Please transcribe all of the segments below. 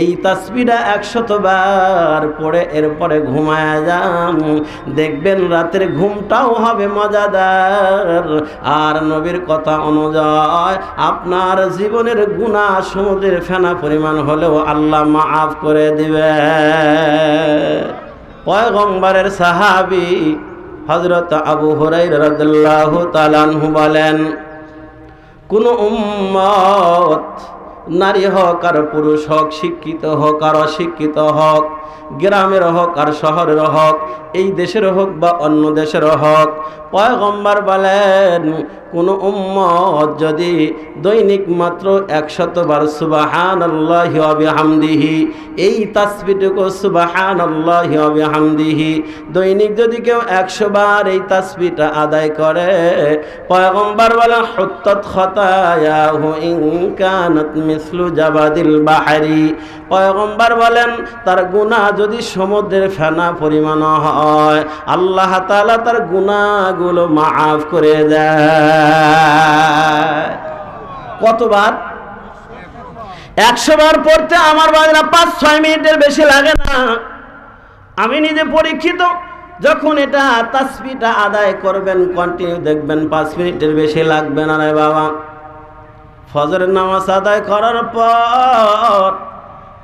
এই তাসবিটা একশতবার পরে এরপরে ঘুমায় যান। দেখবেন রাতের ঘুমটাও হবে মজাদার। আর নবীর কথা অনুযায়ী আপনার জীবনের গুণা সমুদ্রের ফেনা পরিমাণ হলেও আল্লাহ মাফ করে দিবে। পয়গম্বরের সাহাবি হজরত আবু হরাই রাদিয়াল্লাহু তালানহু বলেন, কোন উম্মত নারী হোক আর পুরুষ হোক শিক্ষিত হোক আর অশিক্ষিত হোক। গ্রামের হোক আর শহরের হোক, এই দেশের হোক বা অন্য দেশের হোক। পয়গম্বর বলেন, কোন উম্মত যদি দৈনিক মাত্র একশতবার সুবাহান হামদিহি এই তাসবিটুকু সুবাহান হামদিহি দৈনিক যদি কেউ একশো বার এই তাসবিটা আদায় করে, পয়গম্বর বলেন, হত্তত খতায়াহু ইন কানাত মিসলু জাবাদিল বাহারি। পয়গম্বর বলেন, তার গুনাহ যদি সমুদ্রের ফেনা পরিমাণ হয়, আল্লাহ তাআলা তার গুনাহগুলো মাফ করে দেয়। কতবার? একশো বার পড়তে আমার বাজনা পাঁচ, ছয় মিনিটের বেশি লাগে না। আমি নিজে পরীক্ষিত, যখন এটা তাসবিটা আদায় করবেন কন্টিনিউ দেখবেন, পাঁচ মিনিটের বেশি লাগবে না রে বাবা। ফজরের নামাজ আদায় করার পর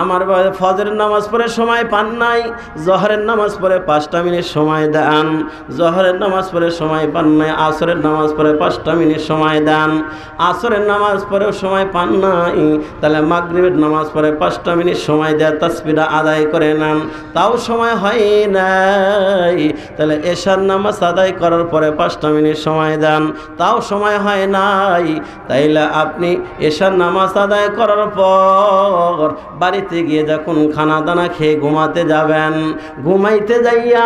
আমার ফজরের নামাজ পড়ে সময় পান নাই, জহরের নামাজ পড়ে পাঁচটা মিনিট সময় দেন, জহরের নামাজ পড়ে সময় পান নাই, আসরের নামাজ পড়ে পাঁচটা মিনিট সময় দেন, আসরের নামাজ পড়েও সময় পান নাই, তাহলে মাগরিবের নামাজ পড়ে পাঁচটা মিনিট সময় দেয় তাসবিরা আদায় করে নেন, তাও সময় হয় নাই, তাহলে এশার নামাজ আদায় করার পরে পাঁচটা মিনিট সময় দেন, তাও সময় হয় নাই, তাইলে আপনি এশার নামাজ আদায় করার পর বাড়িতে গিয়ে যখন খানা দানা খেয়ে ঘুমাতে যাবেন, ঘুমাইতে যাইয়া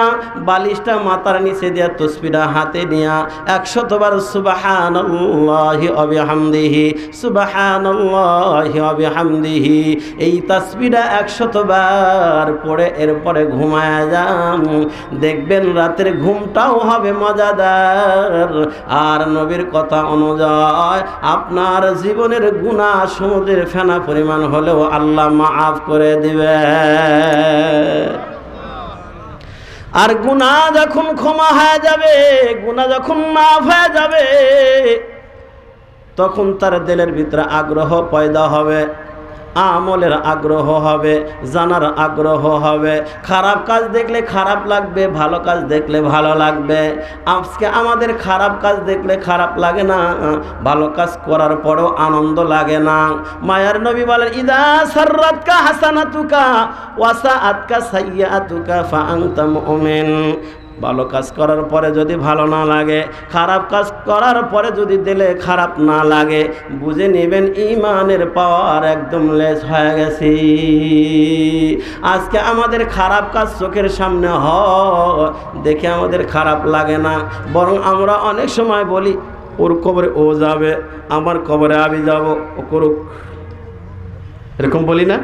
বালিশটা মাথার নিচে দিয়া তসবিরা হাতে নিয়া একশতবার সুবাহানাল্লাহি অবিহামদিহি সুবাহানাল্লাহি অবিহামদিহি এই তাসবিরা একশতবার পড়ে এরপরে ঘুমায় যান। দেখবেন রাতের ঘুমটাও হবে মজাদার। আর নবীর কথা অনুযায়ী আপনার জীবনের গুণা সমুদ্রের ফেনা পরিমাণ হলেও আল্লাহ মাফ করে দিবে। আর গুণা যখন ক্ষমা হয়ে যাবে, গুণা যখন মাফ হয়ে যাবে, তখন তার দিলের ভিতরে আগ্রহ পয়দা হবে। আমলের আগ্রহ হবে, জানার আগ্রহ হবে। খারাপ কাজ দেখলে খারাপ লাগবে, ভালো কাজ দেখলে ভালো লাগবে। আজকে আমাদের খারাপ কাজ দেখলে খারাপ লাগে না, ভালো কাজ করার পরেও আনন্দ লাগে না। মায়ার নবী বলেন, ইদা সাররাতকা হাসানাতুকা ওয়াসা আতকা সাইয়াতুকা ফাআনতা মুমিন। ভালো কাজ করার পরে যদি ভালো না লাগে, খারাপ কাজ করার পরে যদি দিলে খারাপ না লাগে, বুঝে নেবেন ইমানের পাওয়ার একদম লেস হয়ে গেছে। আজকে আমাদের খারাপ কাজ চোখের সামনে হ, দেখে আমাদের খারাপ লাগে না। বরং আমরা অনেক সময় বলি, ওর কবরে ও যাবে, আমার কবরে আমি যাব, ও করুক। এরকম বলি না?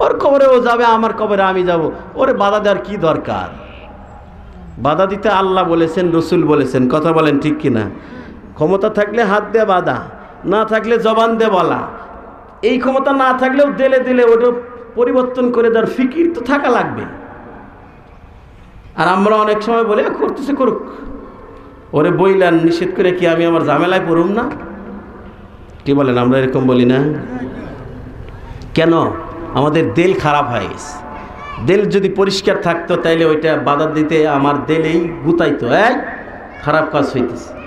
ওর কবরে ও যাবে, আমার কবরে আমি যাব। ওরে বাধা দেওয়ার কী দরকার? বাধা দিতে আল্লাহ বলেছেন রসুল বলেছেন। কথা বলেন ঠিক কিনা? ক্ষমতা থাকলে হাত দিয়ে বাধা না থাকলে জবান দিয়ে বলা। এই ক্ষমতা না থাকলেও দেলে দিলে ওটা পরিবর্তন করে দেওয়ার ফিকির তো থাকা লাগবে। আর আমরা অনেক সময় বলে "এ, করতেছে করুক। ওরে বইলেন নিষেধ করে কি আমি আমার ঝামেলায় পড়ুম না? কি বলেন আমরা এরকম বলি না? কেন? আমাদের দেল খারাপ হয়ে গেছে। দেল যদি পরিষ্কার থাকতো, তাইলে ওইটা বাধা দিতে আমার দেলেই গুতাইতো। এক খারাপ কাজ হইতেছে।